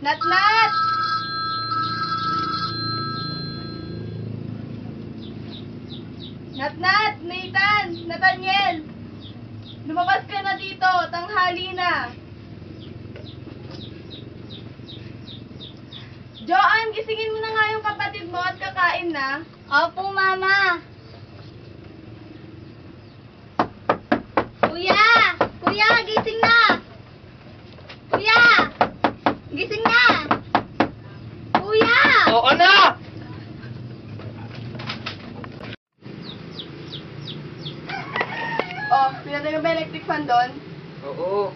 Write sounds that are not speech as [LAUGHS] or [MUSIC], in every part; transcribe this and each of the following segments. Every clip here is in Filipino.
Nat Nat! Nat Nat! Nathan! Nathaniel! Lumabas ka na dito! Tanghali na! Joanne, gisingin mo na nga yung kapatid mo at kakain na. Opo, Mama. Kuya! Kuya, gising na! Kuya! Gising na! Kuya! Oo na! Ba electric fan doon? Oo.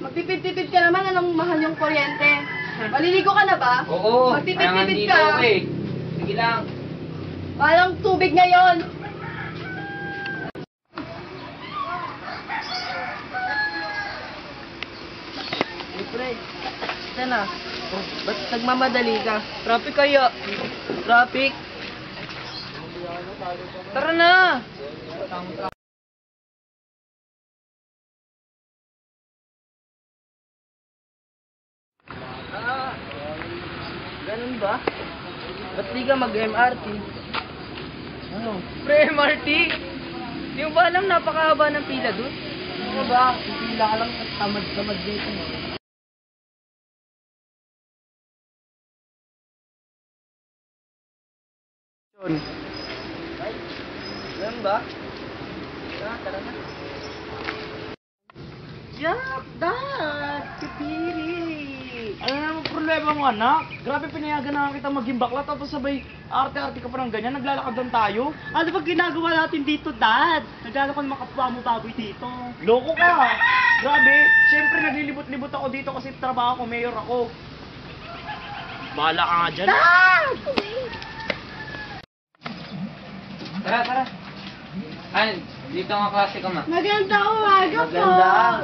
Magtipid-tipid ka naman, anong mahal yung kuryente. Maliligo ka na ba? Oo. Magtipid-tipid Kaya ka. dito, eh. Sige lang. Walang tubig ngayon. Hey, pre. Saan na? Oh, ba't nagmamadali ka? Traffic kaya. Traffic. Tara na! Ah, ganun ba? Ba't di ka mag-MRT? Ano? Pre, MRT? Di mo ba alam napakahaba ng pila dun? Ano ba? Pila ka lang at tamad-tamad dito. Yun. Ay, ganun ba? Tara, tara na. Yak, dad! Kapiri! Problema mo anak? Grabe pinayagan na kita maging bakla tapos sabay arte-arte ka pa ng ganyan, naglalakad lang tayo. Ano ba ginagawa natin dito, Dad? Naglalakad ng kapwa mo baboy dito. Loko ka! Grabe, syempre naglilibot-libot ako dito kasi trabaho ko, mayor ako. Bahala ka nga dyan. Tara, tara. Ay, dito nga klase ka ma. Maganda umaga po.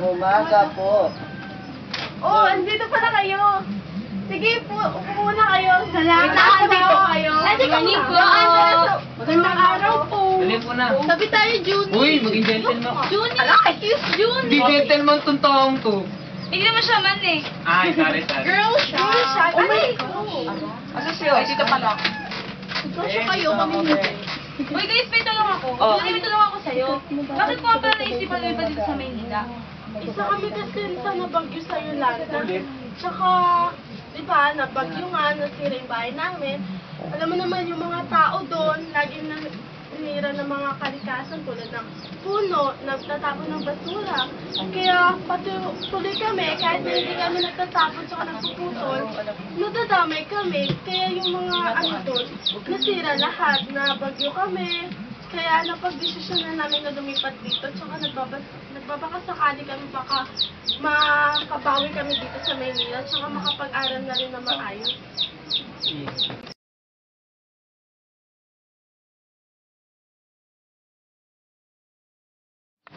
umaga po. Oh, andito pala kayo. Sige po, upo muna kayo. Salamat. Andito po. kayo. Andito Morning po. Magandang araw po. Dali po na. Sabi tayo, June. Uy, maging gentleman. June, excuse June. Di gentleman tong taong to. Hindi naman siya man eh. Ay, sorry, sorry. Girl siya. Girl siya. Oh my Asa siya? Ay, dito pala. Kasya kayo, kami hindi. Uy guys, may tulong ako. Oh. June, may tulong ako sa'yo. Bakit po pala naisipan mo pa dito sa Maynila? Isa kami kasi sa nabagyo sa Yolanda. Tsaka, di ba, nabagyo nga, nasira yung bahay namin. Alam mo naman yung mga tao doon, laging na sinira ng mga kalikasan tulad ng puno, nagtatapon ng basura. Kaya pati tuloy kami, kahit na hindi kami nagtatapon tsaka nagpuputol, nadadamay kami. Kaya yung mga ano doon, nasira lahat, nabagyo kami. Kaya napag-desisyon na namin na lumipat dito, tsaka nagbabas nagbabaka sakali kami baka makabawi kami dito sa Maynila, tsaka makapag-aral na rin na maayos.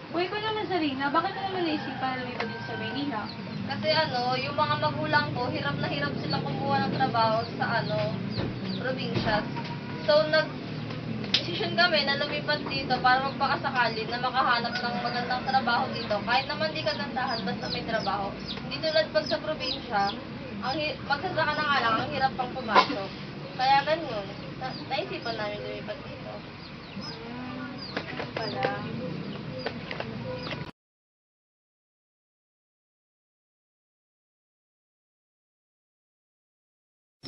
Uy, ko naman Sarina, bakit mo naman naisipan na lumipat dito sa Maynila? Kasi ano, yung mga magulang ko, hirap na hirap sila kumuha ng trabaho sa ano, probinsya. So, nag desisyon kami na lumipat dito para magpakasakali na makahanap ng magandang trabaho dito. Kahit naman di kagandahan, basta may trabaho. Hindi tulad pag sa probinsya, ang magsasaka na nga lang, ang hirap pang pumasok. Kaya ganun, na naisipan namin lumipat dito. Pala.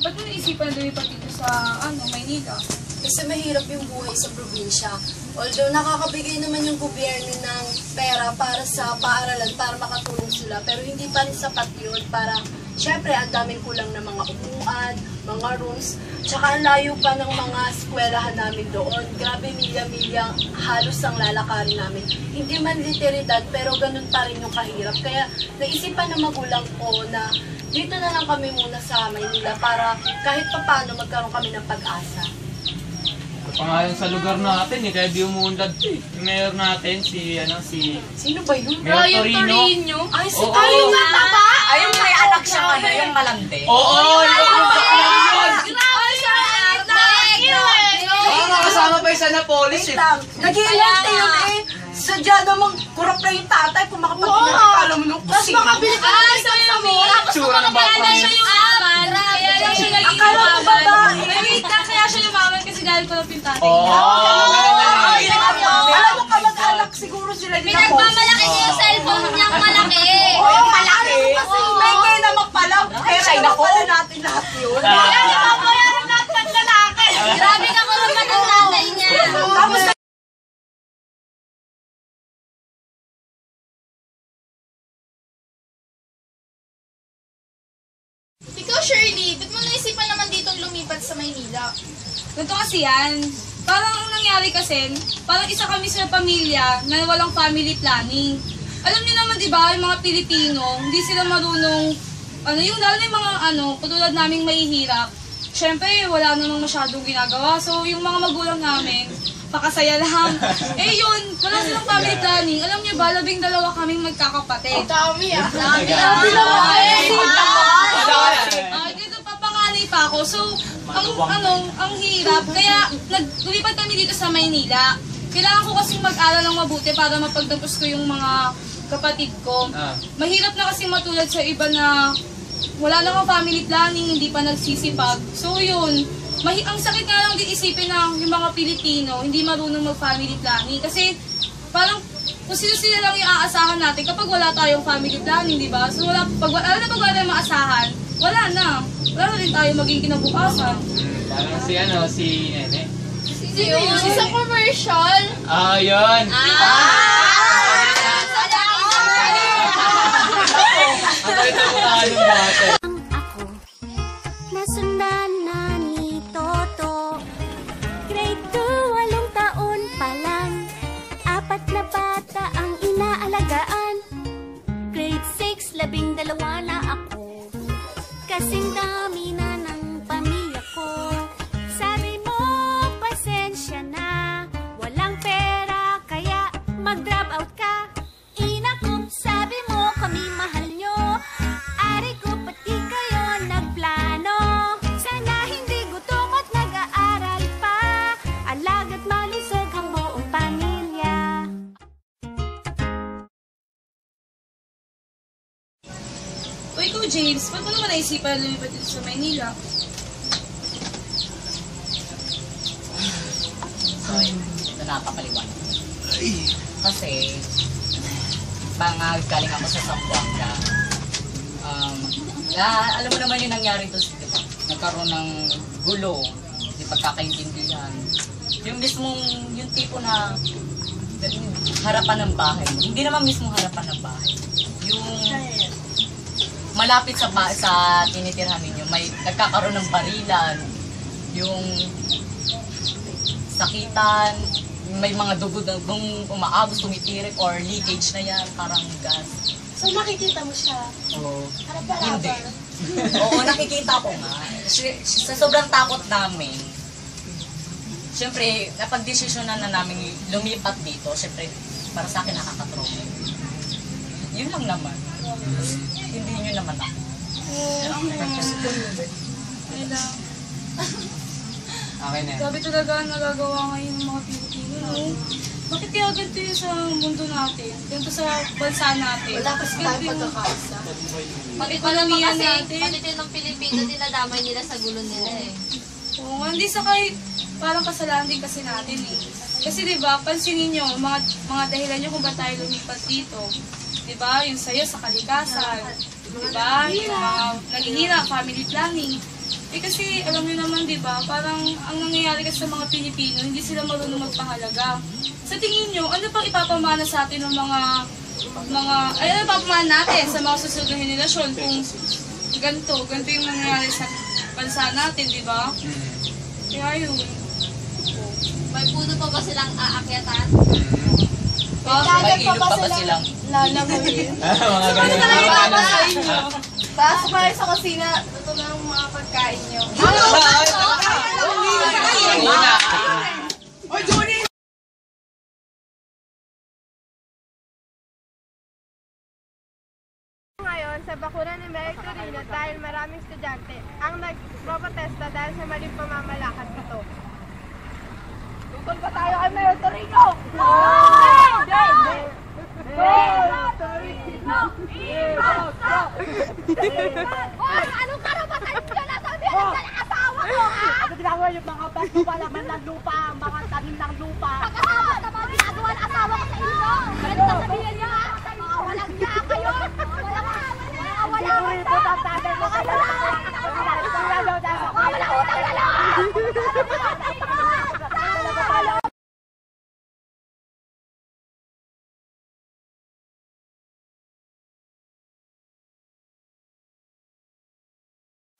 Ba't mo naisipan na lumipat dito sa, ano, Maynila? Kasi mahirap yung buhay sa probinsya. Although nakakabigay naman yung gobyerno ng pera para sa paaralan, para makatulong sila, pero hindi pa rin sapat yun para, syempre, ang daming kulang ng mga upuan, mga rooms, tsaka ang layo pa ng mga eskwelahan namin doon. Grabe, milya-milya, halos ang lalakarin namin. Hindi man literidad, pero ganun pa rin yung kahirap. Kaya naisipan ng magulang ko na dito na lang kami muna sa Maynila para kahit papano magkaroon kami ng pag-asa. Pangalan sa lugar natin eh, kaya di umuunlad to eh. Yung mayor natin, si, ano, si... Sino ba yun? Mayor Torino. Ay, si Oo. Tayo nga taba! Ay, yung may anak siya ano, yung malandi. Oo! yung yung yun! Grabe siya! Oo, nakasama pa yung sa Napolis Wait eh. lang. Nag-iilante yun eh. Sadya namang kurap na yung tatay kung makapag-inati ka alam mo nung kusina. Tapos makabili ka ng isang sa mall. Tsura ng bata niya. yung ama, kaya siya naging Akala ko lumaban. babae. Ay, wait lang, kaya siya galing ko ng pintatay Oo. niya. Alam mo kamag-anak siguro sila din ako. Pinagmamalaki niya yung cellphone niyang malaki. Oo, malaki. Kasi may kayo naman pala. Pero naman pala natin lahat yun. Kaya nababayaran natin ng lalaki. Grabe ka kuruma ng tatay niya. Tapos Ikaw, Shirley, ba't mo naisipan naman ditong lumipat sa Maynila? Ganito kasi yan. Parang ang nangyari kasi, parang isa kami sa pamilya na walang family planning. Alam niyo naman 'di ba, yung mga Pilipino, hindi sila marunong ano, yung lalo na yung mga ano, katulad naming mahihirap. Syempre, wala namang masyadong ginagawa. So, yung mga magulang namin, pakasaya lang. [LAUGHS] eh yun, wala silang family planning. Alam niyo ba, labing dalawa kaming magkakapatid. Dami ah. Dami Dami naman. Ah, dito papanganay pa ako. So, ang ano, ang hirap. Kaya naglipat kami dito sa Maynila. Kailangan ko kasing mag-aral ng mabuti para mapagtapos ko yung mga kapatid ko. Ah. Mahirap na kasing matulad sa iba na wala namang family planning, hindi pa nagsisipag. So yun, mahi ang sakit nga lang din isipin ng yung mga Pilipino, hindi marunong mag-family planning. Kasi parang kung sino-sino lang yung aasahan natin kapag wala tayong family planning, di ba? So wala, pag, wala na pag wala tayong maasahan, wala na. Wala na rin tayo maging kinabukasan. Parang si ano, si Nene. Sino yun? Sa commercial? Ah, yun. Ang kulit ang mukha ng bata. Kasing dami na ng ikaw, James, ba't mo naman naisipan na lumipat dito sa Maynila? So, ito napapaliwanag. Kasi, mga galing ako sa Zamboanga. Um, ah, alam mo naman yung nangyari doon, di ba? Nagkaroon ng gulo, di pagkakaintindihan. Yung mismong, yung tipo na harapan ng bahay. Hindi naman mismong harapan ng bahay. Yung malapit sa sa tinitirhan ninyo, may nagkakaroon ng barilan, yung sakitan, may mga dugo na kung umaagos, tumitirik, or leakage na yan, parang gas. So nakikita mo siya. Oo. Harap-harapan. Hindi. [LAUGHS] Oo, nakikita ko nga. Sa sobrang takot namin, Siyempre, napag-desisyonan na namin lumipat dito. Siyempre, para sa akin nakakatrauma. Yun lang naman. Hindi nyo naman ako. Okay na. Grabe talaga ang nagagawa ngayon ng mga Pilipino, no? Bakit kaya ganito yun sa mundo natin? Ganito sa bansa natin? Wala kasi tayo Ganito yung pagkakaisa. ekonomiya Kasi, natin. pati din ng Pilipino, dinadamay nila sa gulo nila eh. Oo nga, hindi sa kahit parang kasalanan din kasi natin eh. Kasi 'di ba, pansinin niyo mga mga dahilan niyo kung ba't tayo lumipat dito. 'Di ba? Yung sayo sa kalikasan. 'Di ba? Yung mga naghihirap, family planning. Eh kasi alam niyo naman 'di ba, parang ang nangyayari kasi sa mga Pilipino, hindi sila marunong magpahalaga. Sa tingin niyo, ano pang ipapamana sa atin ng mga mga ay ano ipapamana natin sa mga susunod na henerasyon kung ganito, ganito yung nangyayari sa bansa natin, di ba? Kaya yun. May puno pa ba silang aakyatan? May ilog pa ba silang Lalangoyin. mga Ano ganun. talaga Mga yung sa inyo? Kayo sa kusina, ito na ang mga pagkain nyo. Muna. Ngayon, sa bakuna ni Mary Torino dahil maraming estudyante ang nagprotesta dahil sa maling pamamalakad nito. Tungkol ba tayo kay Mayor Torino? Mayor Hoy, anong karapatan nyo na sabi? ako! Ano ginagawa yung mga bago pa naman ng lupa, mga tanim ng lupa? Pag-asawa na mga ginagawa ng asawa ko sa inyo. Ganito sasabihin niyo ha? Mga walang niya kayo. Walang mga walang Siguro po ang tatay mo kayo.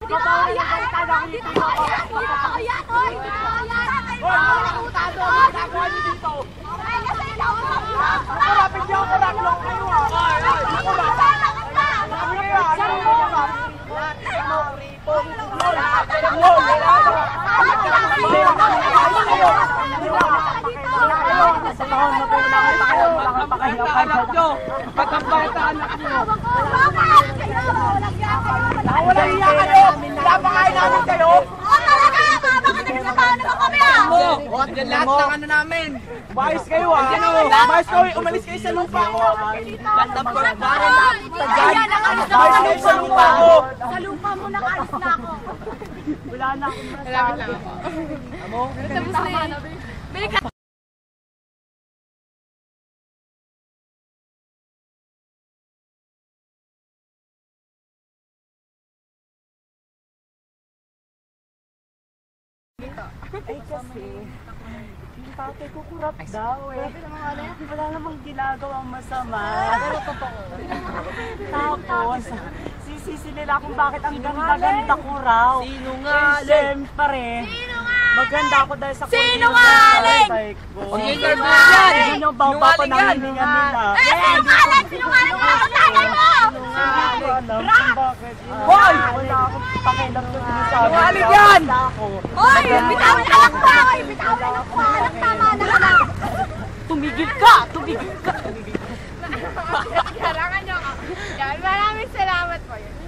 Dito! Yan! Dito! Yan! Dito! Yan! Dito! Yan! Dito! Yan! Dito! Yan! Dito! Yan! Dito! Yan! Dito! Yan! Anak nyo! Pagkampay sa anak nyo! Walang iya kayo! Pinapakain namin kayo! Mo! Yan lahat ng ano namin! Bayos kayo ah! Bayos kayo! Umalis kayo sa lupa ko! Ko lang baril! Bayos kayo sa lupa ko! Sa lupa mo nakalis na ako. Wala na akong masabi. Ay kasi, yung tatay ko kurap daw eh. Wala namang ginagawang masama. Pero totoo. Tapos, sisisi nila kung bakit ang ganda-ganda ko raw. Sino Eh, nga? Siyempre. Maganda ako dahil sa Sinungaling! ko. Pag-interview yan! Yun yung bawba ko Sinungaling yan! ng hininga nila. Eh, sinungaling! Sinungaling mo ang tatay mo! Hindi ko alam kung bakit. Hoy! Wala akong pakialam sa sinasabi. Sinungaling yan! Basta ako. Hoy! Bitawan anak ko! Hoy! Bitawan anak ko! Anak tama na ka lang! Tumigil ka! Tumigil ka! Harangan nyo ako. Yan, maraming salamat po. Yun.